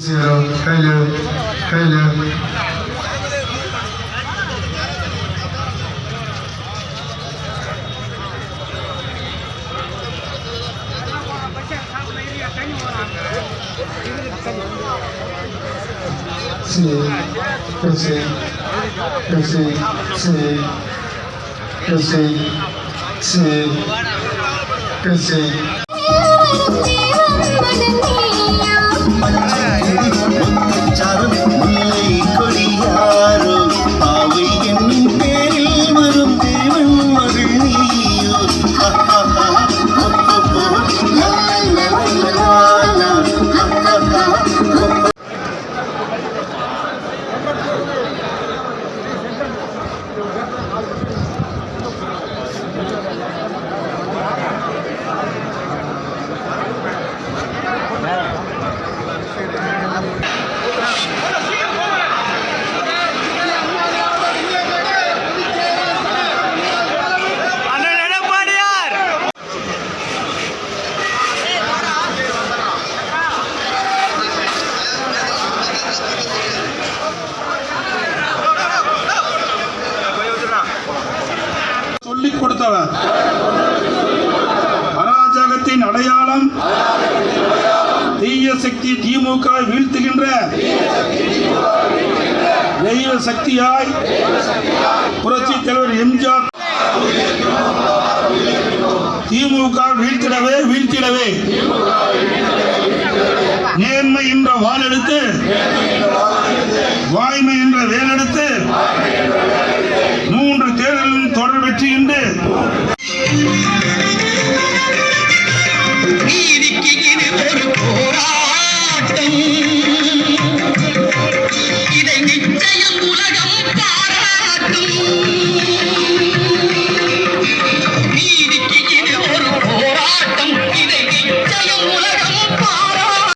是啊，可以啊，可以啊。是，就是，就是，是，就是，是，就是。கொடுத்தவர். அராஜகத்தின் அடையாளம் தீய சக்தி திமுக வீழ்த்துகின்ற தெய்வ சக்தியாய் புரட்சி தலைவர் எம்ஜிஆர் திமுக வீழ்த்திடவே வீழ்த்திடவே. நேர்மை என்ற வாளெடுத்து வாய்மை என்ற வேலெடுத்து மாபெரும் வெற்றி என்று நீதிக்கு இது ஒரு போராட்டம்.